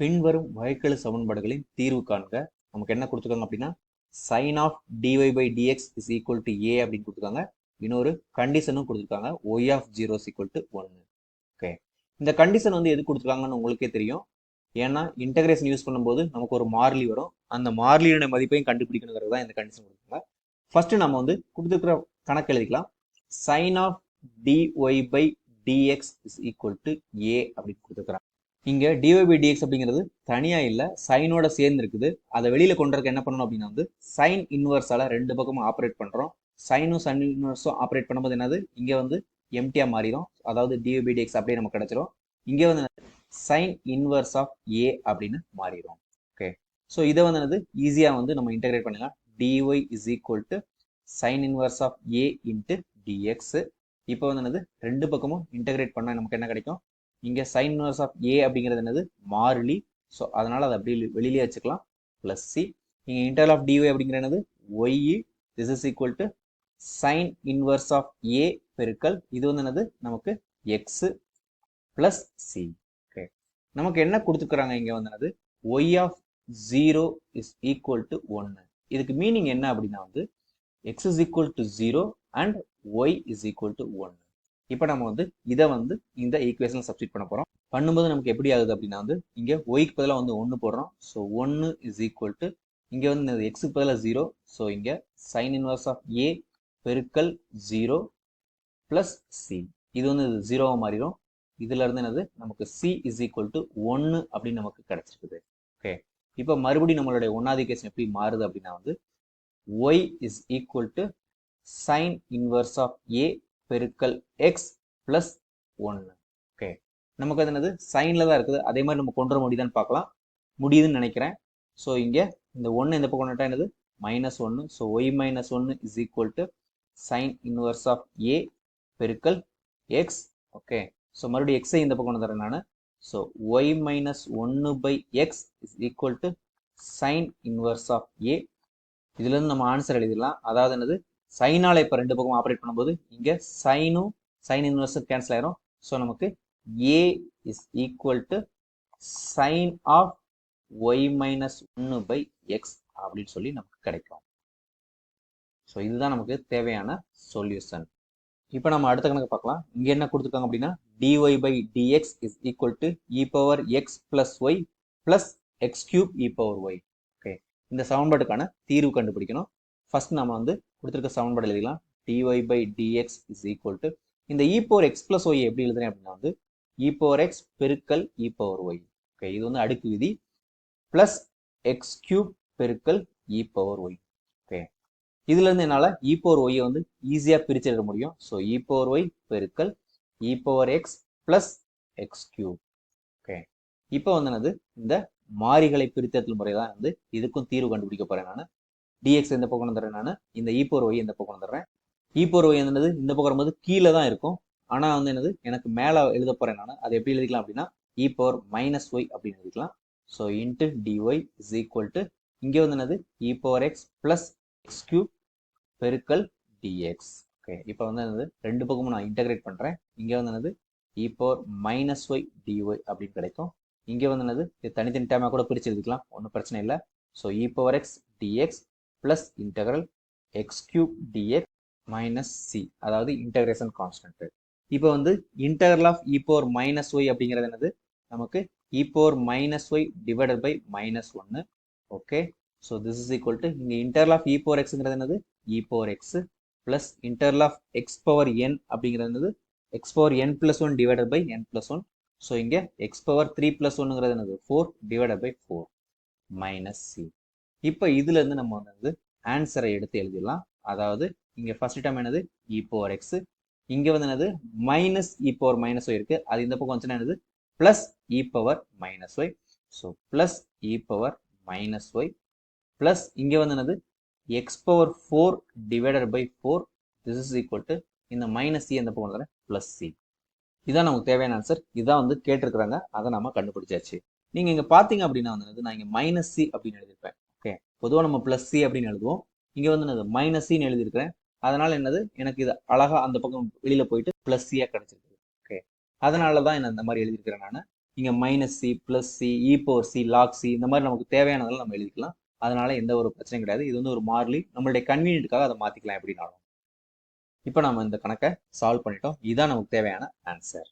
பின்வரும் வகைக்கெழு சமன்பாடுகளின் தீர்வு காண்க. நமக்கு என்ன கொடுத்துருக்காங்க அப்படின்னா sine of dy by dx is equal to A அப்படின்னு கொடுத்துருக்காங்க. இன்னொரு கண்டிஷனும் கொடுத்துருக்காங்க. Y of zero equal to ஒன்று ஓகே இந்த கண்டிஷன் வந்து எது கொடுத்துருக்காங்கன்னு உங்களுக்கே தெரியும். ஏன்னா இன்டகிரேஷன் யூஸ் பண்ணும்போது நமக்கு ஒரு மாறிலி வரும். அந்த மாறிலியோட மதிப்பையும் கண்டுபிடிக்கணுங்கிறது தான் இந்த கண்டிஷன் கொடுத்துருக்காங்க. ஃபர்ஸ்ட் நம்ம வந்து கொடுத்துருக்கிற கணக்கு எழுதிக்கலாம். Sine of dy by dx is equal to A அப்படின்னு கொடுத்துருக்குறாங்க. இங்கே டிஒய் பை டிஎக்ஸ் அப்படிங்கிறது தனியாக இல்லை சைனோட சேர்ந்து இருக்குது. அதை வெளியில் கொண்டு என்ன பண்ணணும் அப்படின்னா வந்து சைன் இன்வர்ஸால் ரெண்டு பக்கமும் ஆப்ரேட் பண்ணுறோம் சைனும் சன் இன்வர்ஸும் ஆப்ரேட் பண்ணும்போது என்னது? இங்கே வந்து எம்டியாக மாறிடும். அதாவது டிஒய் பை டிஎக்ஸ் அப்படியே நமக்கு கிடைச்சிரும். இங்கே வந்து சைன் இன்வர்ஸ் ஆஃப் ஏ அப்படின்னு மாறிடும். ஓகே ஸோ இதை வந்து என்னது? ஈஸியாக வந்து நம்ம இன்டெகிரேட் பண்ணலாம் dy is equal to sine inverse of A into dx இப்போ வந்து என்னது? ரெண்டு பக்கமும் இன்டெகிரேட் பண்ணால் நமக்கு என்ன கிடைக்கும்? இங்கே சைன் இன்வர்ஸ் ஆஃப் ஏ அப்படிங்கிறது என்னது? மாறிலி. ஸோ அதனால் அதை அப்படியே வெளியிலே வச்சுக்கலாம். ப்ளஸ் சி இங்கே இன்டர்வல் ஆஃப் டிஒய் அப்படிங்கிற என்னது? Y this is equal to sine inverse of A பெருக்கல். இது வந்து என்னது? நமக்கு எக்ஸு ப்ளஸ் சி ஓகே நமக்கு என்ன கொடுத்துக்கிறாங்க இங்கே வந்து என்னது? Y of zero is equal to ஒன்று இதுக்கு மீனிங் என்ன அப்படின்னா வந்து x is equal to zero and y is equal to ஒன்று இப்போ நம்ம வந்து இதை வந்து இந்த ஈக்குவேஷன் சப்ஸ்டிட் பண்ண போகிறோம் பண்ணும்போது நமக்கு எப்படி ஆகுது அப்படின்னா வந்து இங்கே ஒய்க்கு பதிலாக வந்து ஒன்று போடுறோம். ஸோ ஒன்று இஸ் ஈக்குவல் டு இங்கே வந்து எக்ஸுக்கு பதிலாக ஜீரோ ஸோ இங்கே சைன் இன்வர்ஸ் ஆஃப் ஏ பெருக்கல் ஜீரோ ப்ளஸ் சி இது வந்து ஜீரோவாக மாறிடும். இதுல இருந்து என்னது? நமக்கு சி இஸ் ஈக்குவல் டு ஒன்று அப்படின்னு நமக்கு கிடைச்சிருக்குது. ஓகே இப்போ மறுபடியும் நம்மளுடைய ஒன்னாவது கேஸ் எப்படி மாறுது அப்படின்னா வந்து y is equal to sine inverse of A பெருக்கல் எக்ஸ் பிளஸ் ஒன்று ஓகே நமக்கு அது என்னது? சைனில் தான் இருக்குது. அதே மாதிரி நம்ம கொண்டு வர முடியுதான்னு பார்க்கலாம். முடியுதுன்னு நினைக்கிறேன். ஸோ இங்கே இந்த ஒன்று இந்த பக்கம் கொண்டுட்டா என்னது? மைனஸ் ஒன்று ஸோ ஒய் மைனஸ் ஒன்று is equal to sine inverse of A பெருக்கல் எக்ஸ் ஓகே ஸோ மறுபடியும் எக்ஸை இந்த பக்கம் கொண்டு தரேன் நான் ஸோ ஒய் மைனஸ் ஒன்று by x is equal to sine inverse of A இதுலேருந்து நம்ம ஆன்சர் எழுதிடலாம். அதாவது என்னது? சைனால இப்போ ரெண்டு பக்கம் ஆப்ரேட் பண்ணும்போது இங்கே சைனும் சைன் இன்வெர்ஸும் கேன்சல் ஆயிரும். ஸோ நமக்கு A is equal to sine of y minus ஒன்று பை எக்ஸ் அப்படின்னு சொல்லி நமக்கு கிடைக்கும். ஸோ இதுதான் நமக்கு தேவையான சொல்யூஷன் இப்போ நம்ம அடுத்த கணக்கு பார்க்கலாம். இங்கே என்ன கொடுத்துருக்காங்க அப்படின்னா dy by dx is equal to e power x plus y plus x cube e power y okay இந்த சமன்பாட்டுக்கான தீர்வு கண்டுபிடிக்கணும். ஃபர்ஸ்ட் நம்ம வந்து கொடுத்துருக்க சமன்பாடு எழுதிக்கலாம் dy by dx is equal to இந்த e power x plus y எப்படி எழுதுறேன் அப்படின்னா வந்து இ பவர் எக்ஸ் பெருக்கல் இ பவர் ஒய் ஓகே இது வந்து அடுக்கு விதி. பிளஸ் எக்ஸ் கியூப் பெருக்கல் இ பவர் ஒய் ஓகே இதுல இருந்து என்னால இ பவர் ஒய்யை வந்து ஈஸியா பிரிச்சு முடியும். ஸோ இ பவர் ஒய் பெருக்கல் e power x plus x cube okay இப்போ வந்து என்னது? இந்த மாறிகளை பிரித்தல் முறை தான் வந்து இதுக்கும் தீர்வு கண்டுபிடிக்க போறேன் நான். டிஎக்ஸ் இந்த e பக்கம் வந்துடுறேன் நான்? E இந்த ஈப்போர் ஒய் இந்த பக்கம் வந்துடுறேன் ஈப்போர் ஒய் என்னது? இந்த பக்கம் வரும்போது கீழே தான் இருக்கும். ஆனால் வந்து என்னது? எனக்கு மேலே எழுத போகிறேன் நான். அதை எப்படி எழுதிக்கலாம் அப்படின்னா இ பவர் மைனஸ் ஒய் அப்படின்னு எழுதிக்கலாம். So into dy is equal to இங்கே வந்து என்னது? E power x plus x cube பெருக்கல் டிஎக்ஸ் ஓகே இப்போ வந்து என்னது? ரெண்டு பக்கமும் நான் இன்டகிரேட் பண்ணுறேன் இங்கே வந்து என்னது? E power minus y dy அப்படின்னு கிடைக்கும். இங்கே வந்து என்னது? இது தனித்தனி டைமாக கூட பிரித்து எழுதிக்கலாம். ஒன்றும் பிரச்சனை இல்லை. So e power x dx plus integral x cube dx minus C அதாவது இன்டகிரேஷன் கான்ஸ்டன்ட் இப்போ வந்து integral of e power minus y அப்படிங்கிறது என்னது? நமக்கு e power minus y divided by minus ஒன்று okay so this is equal to இங்கே integral of e power எக்ஸுங்கிறது என்னது? E power x plus integral of x power n அப்படிங்கிறது என்னது? X power n plus one divided by n plus one so இங்கே x power three plus ஒன்னுங்கிறது என்னது? Four divided by four minus C இப்போ இதுல இருந்து நம்ம வந்து ஆன்சரை எடுத்து எழுதிடலாம். அதாவது இங்க ஃபர்ஸ்ட் டைம் என்னது? இ பவர் எக்ஸ் இங்க வந்து என்னது? Minus e power minus y இருக்கு. அது இந்த பக்கம் வந்துச்சுன்னா என்னது? Plus e power minus y so plus e power minus y plus இங்க வந்து என்னது? X power four divided by four this is equal to இந்த மைனஸ் சி e அந்த பக்கம் வந்து பிளஸ் சி இதான் நமக்கு தேவையான ஆன்சர் இதான் வந்து கேட்டிருக்கிறாங்க. அதை நம்ம கண்டுபிடிச்சாச்சு. நீங்க இங்க பாத்தீங்க அப்படின்னா வந்து நான் இங்க மைனஸ் சி e அப்படின்னு எழுதியிருப்பேன். பொதுவாக நம்ம பிளஸ் சி அப்படின்னு எழுதுவோம். இங்கே வந்து நான் மைனஸ் சின்னு எழுதியிருக்கிறேன். அதனால் என்னது? எனக்கு இது அழகாக அந்த பக்கம் வெளியில் போயிட்டு ப்ளஸ் சியாக கிடைச்சிருக்கு ஓகே அதனால தான் என்ன இந்த மாதிரி எழுதியிருக்கிறேன் நான். இங்கே minus C plus C e power C log C இந்த மாதிரி நமக்கு தேவையானதெல்லாம் நம்ம எழுதிக்கலாம். அதனால எந்த ஒரு பிரச்சனையும் கிடையாது. இது வந்து ஒரு மாறிலி. நம்மளுடைய கன்வீனியன்ட்டுக்காக அதை மாற்றிக்கலாம் எப்படினாலும். இப்போ நம்ம இந்த கணக்கை சால்வ் பண்ணிட்டோம். இதுதான் நமக்கு தேவையான ஆன்சர்